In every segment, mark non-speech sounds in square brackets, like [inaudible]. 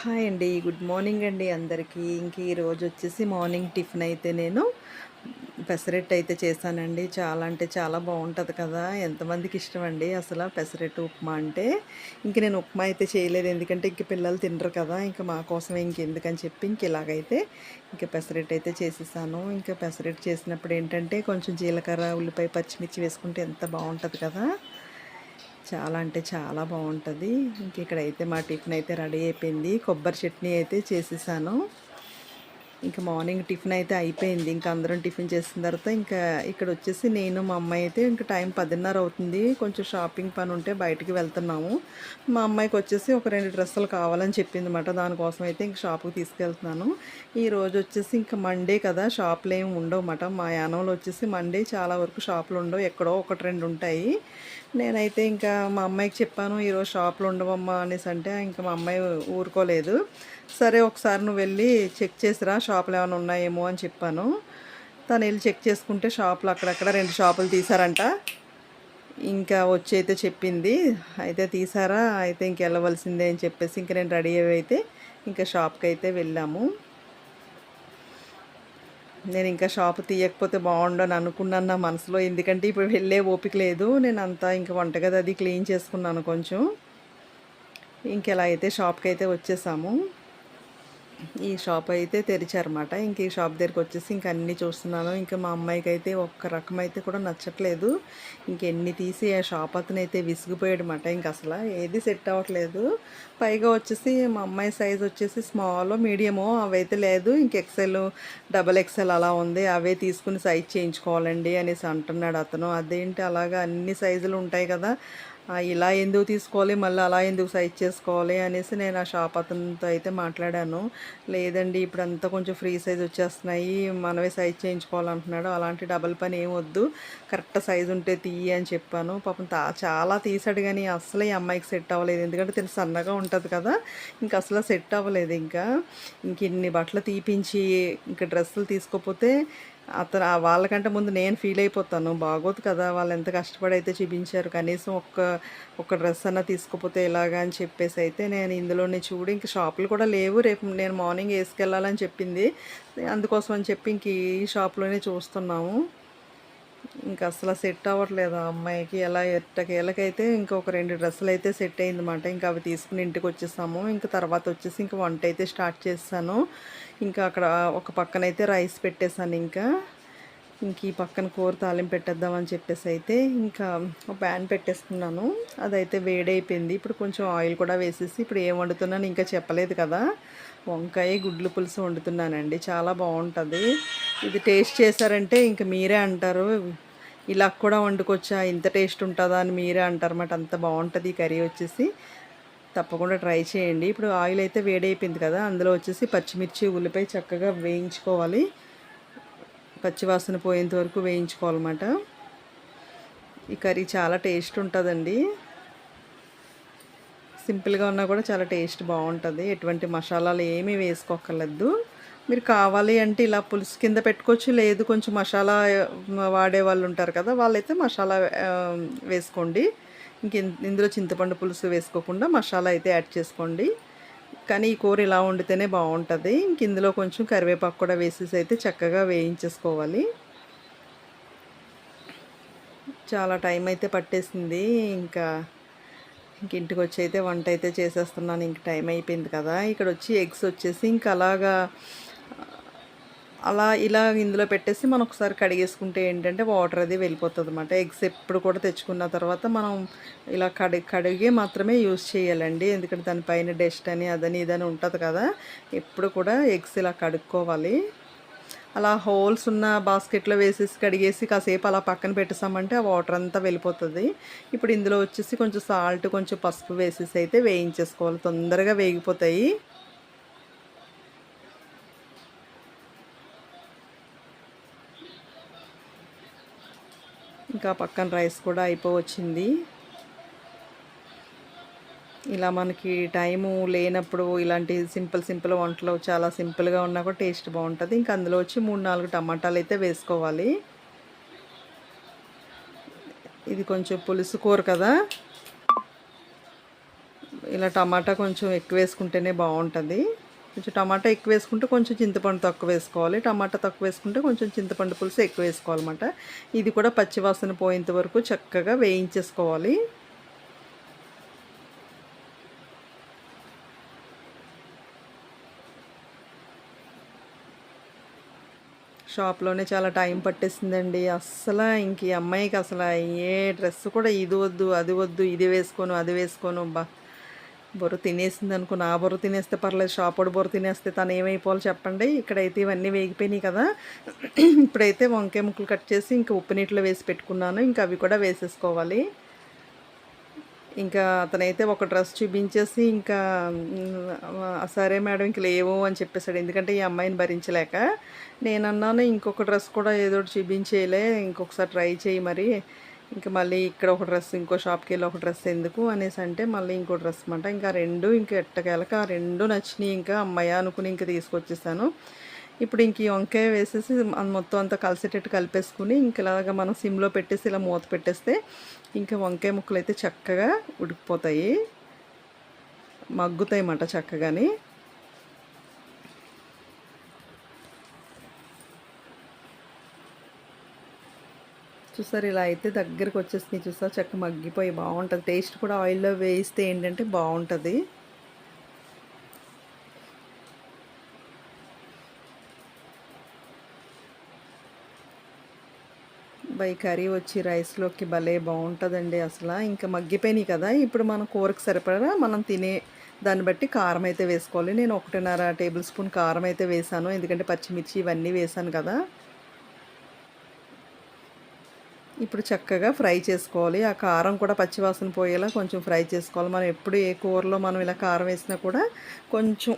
Hi అండి. Good morning అండి అందరికీ. ఇంక ఈరోజు వచ్చేసి మార్నింగ్ టిఫిన్ అయితే నేను పెసరెట్ అయితే చేశానండి. చాలా అంటే చాలా బాగుంటుంది కదా. ఎంతమందికి ఇష్టం అండి అసలు పెసరెట్ ఉప్మా అంటే? ఇంక నేను ఉప్మా అయితే చేయలేదు. ఎందుకంటే ఇంక పిల్లలు తినరు కదా. ఇంకా మా కోసమే ఇంకెందుకని చెప్పి ఇంక ఇలాగైతే ఇంక పెసరెట్ అయితే చేసేసాను. ఇంకా పెసరెట్ చేసినప్పుడు ఏంటంటే కొంచెం జీలకర్ర ఉల్లిపాయ పచ్చిమిర్చి వేసుకుంటే ఎంత బాగుంటుంది కదా. చాలా అంటే చాలా బాగుంటుంది. ఇంక ఇక్కడైతే మా టిఫిన్ అయితే రెడీ అయిపోయింది. కొబ్బరి చట్నీ అయితే చేసేసాను. ఇంకా మార్నింగ్ టిఫిన్ అయితే అయిపోయింది. ఇంకా అందరం టిఫిన్ చేసిన తర్వాత ఇంకా ఇక్కడ వచ్చేసి నేను మా అమ్మాయి అయితే ఇంకా టైం పదిన్నర అవుతుంది. కొంచెం షాపింగ్ పని ఉంటే బయటికి వెళ్తున్నాము. మా అమ్మాయికి వచ్చేసి ఒక రెండు డ్రెస్సులు కావాలని చెప్పింది అనమాట దానికోసం అయితే ఇంక షాప్కి తీసుకెళ్తున్నాను. ఈ రోజు వచ్చేసి ఇంకా మండే కదా షాపులు ఏమి ఉండవు అన్నమాట. మా యానంలో వచ్చేసి మండే చాలా వరకు షాపులు ఉండవు. ఎక్కడో ఒకటి రెండు ఉంటాయి. నేనైతే ఇంకా మా అమ్మాయికి చెప్పాను ఈరోజు షాపులు ఉండవమ్మా అనేసి అంటే ఇంకా మా అమ్మాయి ఊరుకోలేదు. సరే ఒకసారి నువ్వు వెళ్ళి చెక్ చేసిరా షాపులు ఏమైనా ఉన్నాయేమో అని చెప్పాను. తను వెళ్ళి చెక్ చేసుకుంటే షాపులు అక్కడక్కడ రెండు షాపులు తీసారంట ఇంకా వచ్చి అయితే చెప్పింది అయితే తీసారా అయితే ఇంక వెళ్ళవలసిందే అని చెప్పేసి ఇంక నేను రెడీ అయ్యి అయితే ఇంకా షాప్కి అయితే వెళ్ళాము. నేను ఇంకా షాప్ తీయకపోతే బాగుండని అనుకున్నాను నా మనసులో ఎందుకంటే ఇప్పుడు వెళ్ళే ఓపిక లేదు. నేను అంతా ఇంకా వంటగది అది క్లీన్ చేసుకున్నాను కొంచెం. ఇంకెలా అయితే షాప్కి అయితే వచ్చేసాము. ఈ షాప్ అయితే తెరిచారన్నమాట. ఇంక ఈ షాప్ దగ్గరికి వచ్చేసి ఇంక అన్నీ చూస్తున్నాను. ఇంకా మా అమ్మాయికి అయితే ఒక్క రకం అయితే కూడా నచ్చట్లేదు. ఇంకెన్ని తీసి ఆ షాప్ అతను అయితే విసిగిపోయాడు అనమాట ఇంక అసలు ఏది సెట్ అవ్వట్లేదు. పైగా వచ్చేసి మా అమ్మాయి సైజ్ వచ్చేసి స్మాల్ మీడియము అవైతే లేదు. ఇంక ఎక్సెల్ డబల్ ఎక్సెల్ అలా ఉంది. అవే తీసుకుని సైజ్ చేయించుకోవాలండి అనేసి అంటున్నాడు అతను. అదేంటి అలాగా అన్ని సైజులు ఉంటాయి కదా. ఇలా ఎందుకు తీసుకోవాలి మళ్ళీ అలా ఎందుకు సైజ్ చేసుకోవాలి అనేసి నేను ఆ షాప్ అతనితో అయితే మాట్లాడాను. లేదండి ఇప్పుడంతా కొంచెం ఫ్రీ సైజ్ వచ్చేస్తున్నాయి మనమే సైజ్ చేయించుకోవాలంటున్నాడు. అలాంటి డబల్ పని ఏం వద్దు కరెక్ట్ సైజ్ ఉంటే తీయి అని చెప్పాను. పాపం తా చాలా తీసాడు కానీ అసలు ఈ అమ్మాయికి సెట్ అవ్వలేదు. ఎందుకంటే తిని సన్నగా ఉంటుంది కదా ఇంకా అసలు సెట్ అవ్వలేదు ఇంకా. ఇంక ఇన్ని బట్టలు తీపించి ఇంకా డ్రెస్సులు తీసుకోపోతే అతను వాళ్ళకంటే ముందు నేను ఫీల్ అయిపోతాను. బాగోదు కదా వాళ్ళు ఎంత కష్టపడి అయితే చూపించారు. కనీసం ఒక్క ఒక డ్రెస్ అన్న తీసుకోపోతే ఇలాగా అని చెప్పేసి అయితే నేను ఇందులోనే చూడు ఇంక షాపులు కూడా లేవు. రేపు నేను మార్నింగ్ వేసుకెళ్ళాలని చెప్పింది. అందుకోసం అని చెప్పి ఇంక ఈ షాప్లోనే చూస్తున్నాము. ఇంకా అసలు సెట్ అవ్వట్లేదు ఆ అమ్మాయికి. ఎలా ఎట్టకేళ్ళకైతే ఇంకొక రెండు డ్రెస్సులు అయితే సెట్ అయిందన్నమాట. ఇంకా అవి తీసుకుని ఇంటికి వచ్చేసాము. ఇంకా తర్వాత వచ్చేసి ఇంకా వంట అయితే స్టార్ట్ చేస్తాను. ఇంకా అక్కడ ఒక పక్కన అయితే రైస్ పెట్టేశాను ఇంకా. ఇంక ఈ పక్కన కూర తాలింపు పెట్టేద్దామని చెప్పేసి అయితే ఇంకా ఒక ప్యాన్ పెట్టేసుకున్నాను. అదైతే వేడైపోయింది. ఇప్పుడు కొంచెం ఆయిల్ కూడా వేసేసి ఇప్పుడు ఏం వండుతున్నాను ఇంకా చెప్పలేదు కదా. వంకాయ గుడ్లు పులుసు వండుతున్నానండి. చాలా బాగుంటుంది. ఇది టేస్ట్ చేశారంటే ఇంక మీరే అంటారు. ఇలా కూడా వండుకొచ్చా ఇంత టేస్ట్ ఉంటుందా అని మీరే అంటారు. అన్నమాట అంత బాగుంటుంది ఈ కర్రీ వచ్చేసి. తప్పకుండా ట్రై చేయండి. ఇప్పుడు ఆయిల్ అయితే వేడైపోయింది కదా అందులో వచ్చేసి పచ్చిమిర్చి ఉల్లిపాయ చక్కగా వేయించుకోవాలి. పచ్చివాసన పోయేంత వరకు వేయించుకోవాలన్నమాట. ఈ కర్రీ చాలా టేస్ట్ ఉంటుందండి. సింపుల్గా ఉన్నా కూడా చాలా టేస్ట్ బాగుంటుంది. ఎటువంటి మసాలాలు ఏమీ వేసుకోకర్లేదు మీరు కావాలి అంటే ఇలా పులుసు కింద పెట్టుకోవచ్చు లేదు కొంచెం మసాలా వాడే వాళ్ళు ఉంటారు కదా వాళ్ళైతే మసాలా వేసుకోండి. ఇంక ఇందులో చింతపండు పులుసు వేసుకోకుండా మసాలా అయితే యాడ్ చేసుకోండి. కానీ ఈ కూర ఇలా వండితేనే బాగుంటుంది ఇంక ఇందులో కొంచెం కరివేపాకు కూడా వేసేసి అయితే చక్కగా వేయించేసుకోవాలి. చాలా టైం అయితే పట్టేసింది. ఇంకా ఇంక ఇంటికి వచ్చి అయితే వంట అయితే చేసేస్తున్నాను. ఇంక టైం అయిపోయింది కదా. ఇక్కడ వచ్చి ఎగ్స్ వచ్చేసి ఇంకా అలాగా అలా ఇలా ఇందులో పెట్టేసి మనం ఒకసారి కడిగేసుకుంటే ఏంటంటే వాటర్ అది వెళ్ళిపోతుంది అనమాట ఎగ్స్ ఎప్పుడు కూడా తెచ్చుకున్న తర్వాత మనం ఇలా కడి కడిగే మాత్రమే యూజ్ చేయాలండి. ఎందుకంటే దానిపైన డస్ట్ అని అదని ఇదని ఉంటుంది కదా ఎప్పుడు కూడా ఎగ్స్ ఇలా కడుక్కోవాలి. అలా హోల్స్ ఉన్న బాస్కెట్లో వేసేసి కడిగేసి కాసేపు అలా పక్కన పెట్టేసామంటే ఆ వాటర్ అంతా వెళ్ళిపోతుంది. ఇప్పుడు ఇందులో వచ్చేసి కొంచెం సాల్ట్ కొంచెం పసుపు వేసేసి అయితే వేయించేసుకోవాలి. తొందరగా వేగిపోతాయి. ఇంకా పక్కన రైస్ కూడా అయిపోవచ్చింది. ఇలా మనకి టైము లేనప్పుడు ఇలాంటి సింపుల్ సింపుల్ వంటలు చాలా సింపుల్గా ఉన్నా కూడా టేస్ట్ బాగుంటుంది. ఇంకా అందులో వచ్చి మూడు నాలుగు టమాటాలు అయితే వేసుకోవాలి. ఇది కొంచెం పులుసు కూర కదా. ఇలా టమాటా కొంచెం ఎక్కువ వేసుకుంటేనే బాగుంటుంది. కొంచెం టమాటా ఎక్కువ వేసుకుంటే కొంచెం చింతపండు తక్కువ వేసుకోవాలి. టమాటా తక్కువ వేసుకుంటే కొంచెం చింతపండు పులుసు ఎక్కువ వేసుకోవాలన్నమాట. ఇది కూడా పచ్చివాసన పోయేంత వరకు చక్కగా వేయించేసుకోవాలి. షాప్లోనే చాలా టైం పట్టేసిందండి. అస్సలు ఇంక ఈ అమ్మాయికి అసలు ఏ డ్రెస్ కూడా ఇది వద్దు అది వద్దు ఇది వేసుకోను అది వేసుకోను. బా బొర్ర తినేసింది అనుకో నా బొర్ర తినేస్తే పర్లేదు షాపోడు బొర్ర తినేస్తే తను ఏమైపోవాలి చెప్పండి. ఇక్కడైతే ఇవన్నీ వేగిపోయినాయి కదా. [clears throat] ఇప్పుడైతే వంకాయ ముక్కలు కట్ చేసి ఇంకా ఉప్పు నీటిలో వేసి పెట్టుకున్నాను. ఇంకా అవి కూడా వేసేసుకోవాలి. ఇంకా అతనైతే ఒక డ్రెస్ చూపించేసి ఇంకా సరే మేడం ఇంక లేవు అని చెప్పేశాడు. ఎందుకంటే ఈ అమ్మాయిని భరించలేక. నేను అన్నాను ఇంకొక డ్రెస్ కూడా ఏదో చూపించేయలే ఇంకొకసారి ట్రై చేయి మరి. ఇంకా మళ్ళీ ఇక్కడ ఒక డ్రెస్ ఇంకో షాప్కి వెళ్ళి ఒక డ్రెస్ ఎందుకు అనేసి అంటే మళ్ళీ ఇంకో డ్రెస్ అనమాట ఇంకా రెండు ఇంకా ఎట్టకేలక ఆ రెండు నచ్చినాయి ఇంకా అమ్మాయి అనుకుని ఇంకా తీసుకొచ్చేసాను. ఇప్పుడు ఇంక ఈ వంకాయ వేసేసి మొత్తం అంతా కలిసేటట్టు కలిపేసుకుని ఇంక ఇలాగ మనం సిమ్లో పెట్టేసి ఇలా మూత పెట్టేస్తే ఇంకా వంకాయ ముక్కలు అయితే చక్కగా ఉడికిపోతాయి. మగ్గుతాయి అన్నమాట చక్కగాని. చూసారు ఇలా అయితే దగ్గరకు వచ్చేసింది చూసారు చక్క మగ్గిపోయి బాగుంటుంది. టేస్ట్ కూడా ఆయిల్లో వేయిస్తే ఏంటంటే బాగుంటుంది. బై కర్రీ వచ్చి రైస్లోకి భలే బాగుంటుందండి అసలు. ఇంకా మగ్గిపోయినాయి కదా ఇప్పుడు మనం కూరకు సరిపడా మనం తినే దాన్ని బట్టి కారం అయితే వేసుకోవాలి. నేను ఒకటిన్నర టేబుల్ స్పూన్ కారం అయితే వేసాను. ఎందుకంటే పచ్చిమిర్చి ఇవన్నీ వేసాను కదా. ఇప్పుడు చక్కగా ఫ్రై చేసుకోవాలి. ఆ కారం కూడా పచ్చివాసన పోయేలా కొంచెం ఫ్రై చేసుకోవాలి. మనం ఎప్పుడు ఏ కూరలో మనం ఇలా కారం వేసినా కూడా కొంచెం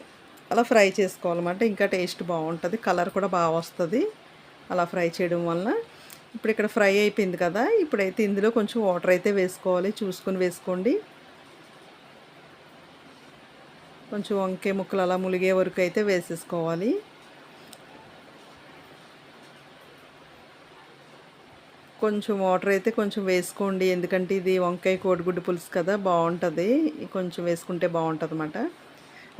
అలా ఫ్రై చేసుకోవాలన్నమాట. ఇంకా టేస్ట్ బాగుంటుంది. కలర్ కూడా బాగా వస్తుంది. అలా ఫ్రై చేయడం వలన ఇప్పుడు ఇక్కడ ఫ్రై అయిపోయింది కదా. ఇప్పుడైతే ఇందులో కొంచెం వాటర్ అయితే వేసుకోవాలి. చూసుకొని వేసుకోండి. కొంచెం వంకాయ ముక్కలు అలా ములిగే వరకు అయితే వేసేసుకోవాలి. కొంచెం వాటర్ అయితే కొంచెం వేసుకోండి. ఎందుకంటే ఇది వంకాయ కోడిగుడ్డు పులుసు కదా బాగుంటుంది. కొంచెం వేసుకుంటే బాగుంటుంది అనమాట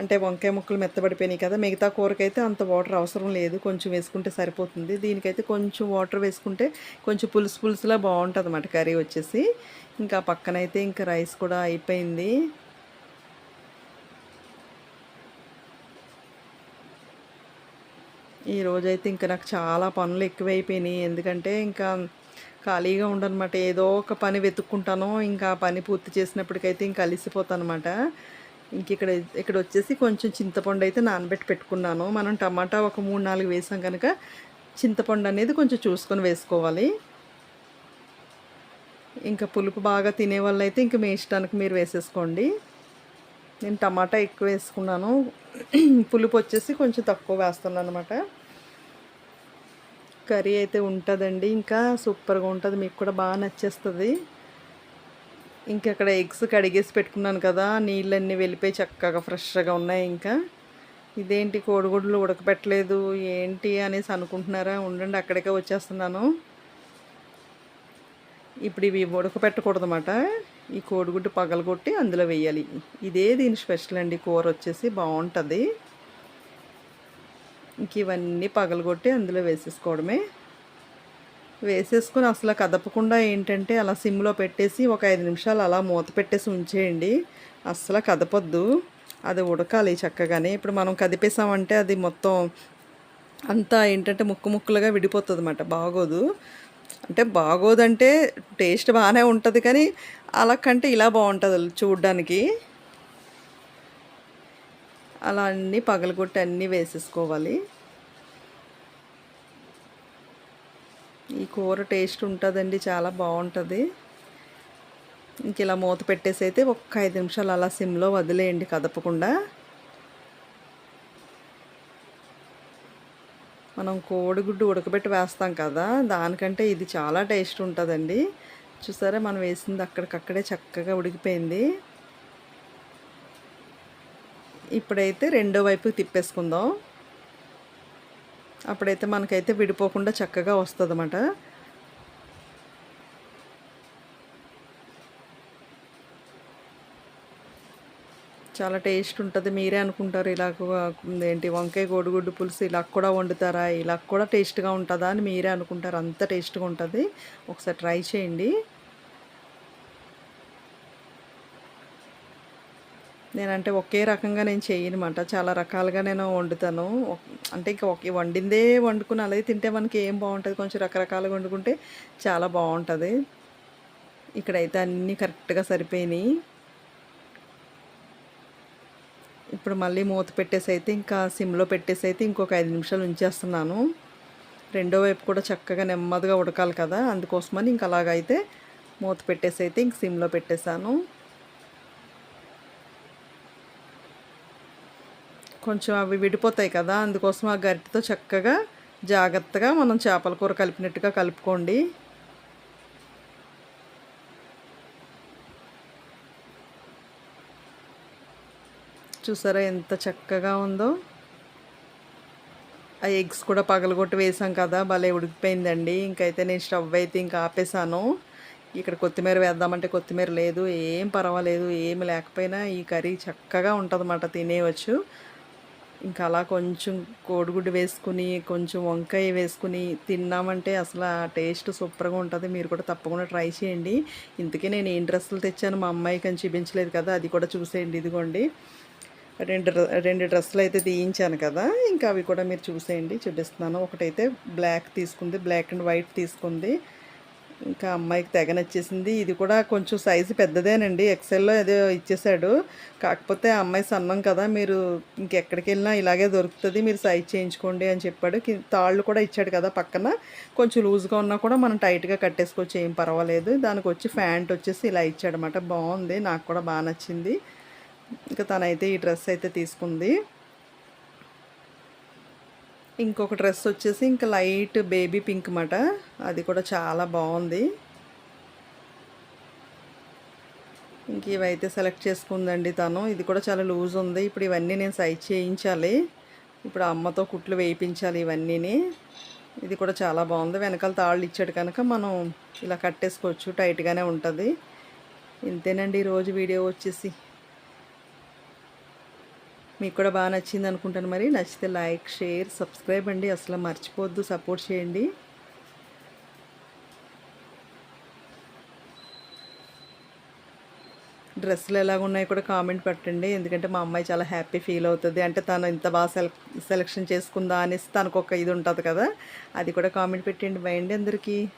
అంటే వంకాయ ముక్కలు మెత్తబడిపోయినాయి కదా మిగతా కూరకైతే అంత వాటర్ అవసరం లేదు. కొంచెం వేసుకుంటే సరిపోతుంది. దీనికైతే కొంచెం వాటర్ వేసుకుంటే కొంచెం పులుసు పులుసులా బాగుంటుంది అన్నమాట కర్రీ వచ్చేసి. ఇంకా పక్కనైతే ఇంకా రైస్ కూడా అయిపోయింది. ఈ రోజైతే ఇంకా నాకు చాలా పనులు ఎక్కువైపోయినాయి. ఎందుకంటే ఇంకా ఖాళీగా ఉండనమాట. ఏదో ఒక పని వెతుక్కుంటాను ఇంకా పని పూర్తి చేసినప్పటికైతే ఇంకా అలిసిపోతాను అనమాట ఇంక ఇక్కడ ఇక్కడ వచ్చేసి కొంచెం చింతపండు అయితే నానబెట్టి పెట్టుకున్నాను. మనం టమాటా ఒక మూడు నాలుగు వేసాం కనుక చింతపండు అనేది కొంచెం చూసుకొని వేసుకోవాలి. ఇంకా పులుపు బాగా తినే వాళ్ళు అయితే ఇంక మీ ఇష్టానికి మీరు వేసేసుకోండి. నేను టమాటా ఎక్కువ వేసుకున్నాను. పులుపు వచ్చేసి కొంచెం తక్కువ వేస్తున్నాను అనమాట కర్రీ అయితే ఉంటుందండి. ఇంకా సూపర్గా ఉంటుంది. మీకు కూడా బాగా నచ్చేస్తుంది. ఇంకక్కడ ఎగ్స్ కడిగేసి పెట్టుకున్నాను కదా నీళ్ళన్నీ వెళ్ళిపోయి చక్కగా ఫ్రెష్గా ఉన్నాయి ఇంకా. ఇదేంటి కోడిగుడ్లు ఉడకపెట్టలేదు ఏంటి అనేసి అనుకుంటున్నారా? ఉండండి అక్కడికే వచ్చేస్తున్నాను. ఇప్పుడు ఇవి ఉడకపెట్టకూడదన్నమాట. ఈ కోడిగుడ్డు పగలగొట్టి అందులో వేయాలి. ఇదే దీని స్పెషల్ అండి. కూర వచ్చేసి బాగుంటుంది. ఇంక ఇవన్నీ పగలగొట్టి అందులో వేసేసుకోవడమే. వేసేసుకొని అసలు కదపకుండా ఏంటంటే అలా సిమ్లో పెట్టేసి ఒక ఐదు నిమిషాలు అలా మూత పెట్టేసి ఉంచేయండి. అస్సలు కదపొద్దు. అది ఉడకాలి చక్కగానే. ఇప్పుడు మనం కదిపేసామంటే అది మొత్తం అంతా ఏంటంటే ముక్కు ముక్కులుగా విడిపోతుంది అన్నమాట బాగోదు. అంటే బాగోదంటే టేస్ట్ బాగానే ఉంటుంది కానీ అలా కంటే ఇలా బాగుంటుంది చూడ్డానికి. అలా అన్నీ పగలగొట్టి అన్నీ వేసేసుకోవాలి. ఈ కూర టేస్ట్ ఉంటుందండి చాలా బాగుంటుంది. ఇంక ఇలా మూత పెట్టేసి అయితే ఒక్క ఐదు నిమిషాలు అలా సిమ్లో వదిలేయండి కదపకుండా. మనం కోడిగుడ్డు ఉడకబెట్టి వేస్తాం కదా దానికంటే ఇది చాలా టేస్ట్ ఉంటుందండి. చూసారా మనం వేసింది అక్కడికక్కడే చక్కగా ఉడికిపోయింది. ఇప్పుడైతే రెండో వైపు తిప్పేసుకుందాం. అప్పుడైతే మనకైతే విడిపోకుండా చక్కగా వస్తుంది అన్నమాట చాలా టేస్ట్ ఉంటుంది. మీరే అనుకుంటారు ఇలా ఏంటి వంకాయ కోడిగుడ్డు పులుసు ఇలా కూడా వండుతారా? ఇలా కూడా టేస్ట్గా ఉంటుందా అని మీరే అనుకుంటారు. అంత టేస్ట్గా ఉంటుంది. ఒకసారి ట్రై చేయండి. నేనంటే ఒకే రకంగా నేను చేయనమాట. చాలా రకాలుగా నేను వండుతాను. అంటే ఇంకా ఒకే వండిందే వండుకుని అలాగే తింటే మనకి ఏం బాగుంటుంది? కొంచెం రకరకాలుగా వండుకుంటే చాలా బాగుంటుంది. ఇక్కడైతే అన్నీ కరెక్ట్గా సరిపోయినాయి. ఇప్పుడు మళ్ళీ మూత పెట్టేసి అయితే ఇంకా సిమ్లో పెట్టేసి అయితే ఇంకొక ఐదు నిమిషాలు ఉంచేస్తున్నాను. రెండో వైపు కూడా చక్కగా నెమ్మదిగా ఉడకాలి కదా. అందుకోసమని ఇంక అలాగైతే మూత పెట్టేసి అయితే ఇంక సిమ్లో పెట్టేశాను. కొంచెం అవి విడిపోతాయి కదా అందుకోసం ఆ గరిటెతో చక్కగా జాగ్రత్తగా మనం చేపల కూర కలిపినట్టుగా కలుపుకోండి. చూసారా ఎంత చక్కగా ఉందో? ఆ ఎగ్స్ కూడా పగలగొట్టి వేసాం కదా భలే ఉడికిపోయిందండి. ఇంకైతే నేను స్టవ్ అయితే ఇంకా ఆపేసాను ఇక్కడ కొత్తిమీర వేద్దామంటే కొత్తిమీర లేదు ఏం పర్వాలేదు ఏమి లేకపోయినా ఈ కర్రీ చక్కగా ఉంటుందన్నమాట తినేయవచ్చు ఇంకా అలా కొంచెం కోడిగుడ్డు వేసుకుని కొంచెం వంకాయ వేసుకుని తిన్నామంటే అసలు ఆ టేస్ట్ సూపర్గా ఉంటుంది. మీరు కూడా తప్పకుండా ట్రై చేయండి. ఇంతకీ నేను ఏం డ్రెస్సులు తెచ్చాను మా అమ్మాయికి అని చూపించలేదు కదా అది కూడా చూసేయండి ఇదిగోండి. రెండు రెండు డ్రెస్సులు అయితే తీయించాను కదా ఇంకా అవి కూడా మీరు చూసేయండి చూపిస్తున్నాను. ఒకటైతే బ్లాక్ తీసుకుంది బ్లాక్ అండ్ వైట్ తీసుకుంది. ఇంకా అమ్మాయికి తెగ నచ్చేసింది. ఇది కూడా కొంచెం సైజు పెద్దదేనండి. ఎక్సెల్లో ఏదో ఇచ్చేసాడు కాకపోతే ఆ అమ్మాయి సన్నం కదా మీరు ఇంకెక్కడికి వెళ్ళినా ఇలాగే దొరుకుతుంది మీరు సైజ్ చేయించుకోండి అని చెప్పాడు. తాళ్ళు కూడా ఇచ్చాడు కదా పక్కన. కొంచెం లూజ్గా ఉన్నా కూడా మనం టైట్గా కట్టేసుకోవచ్చు ఏం పర్వాలేదు. దానికి వచ్చి ప్యాంట్ వచ్చేసి ఇలా ఇచ్చాడనమాట బాగుంది. నాకు కూడా బాగా నచ్చింది. ఇంకా తనైతే ఈ డ్రెస్ అయితే తీసుకుంది. ఇంకొక డ్రెస్ వచ్చేసి ఇంకా లైట్ బేబీ పింక్ మాట అది కూడా చాలా బాగుంది. ఇంక ఇవైతే సెలెక్ట్ చేసుకుందండి తను. ఇది కూడా చాలా లూజ్ ఉంది. ఇప్పుడు ఇవన్నీ నేను సైజ్ చేయించాలి. ఇప్పుడు అమ్మతో కుట్లు వేయించాలి ఇవన్నీని. ఇది కూడా చాలా బాగుంది. వెనకాల తాళ్ళు ఇచ్చాడు కనుక మనం ఇలా కట్టేసుకోవచ్చు. టైట్గానే ఉంటుంది. ఇంతేనండి ఈరోజు వీడియో వచ్చేసి. మీకు కూడా బాగా నచ్చింది అనుకుంటాను మరి. నచ్చితే లైక్ షేర్ సబ్స్క్రైబ్ అండి. అసలు మర్చిపోవద్దు సపోర్ట్ చేయండి. డ్రెస్సులు ఎలాగ ఉన్నాయో కూడా కామెంట్ పెట్టండి. ఎందుకంటే మా అమ్మాయి చాలా హ్యాపీ ఫీల్ అవుతుంది. అంటే తను ఇంత బాగా సెలెక్ సెలెక్షన్ చేసుకుందా అనేసి తనకు ఒక ఇది ఉంటుంది కదా అది కూడా కామెంట్ పెట్టండి. బయండి అందరికీ.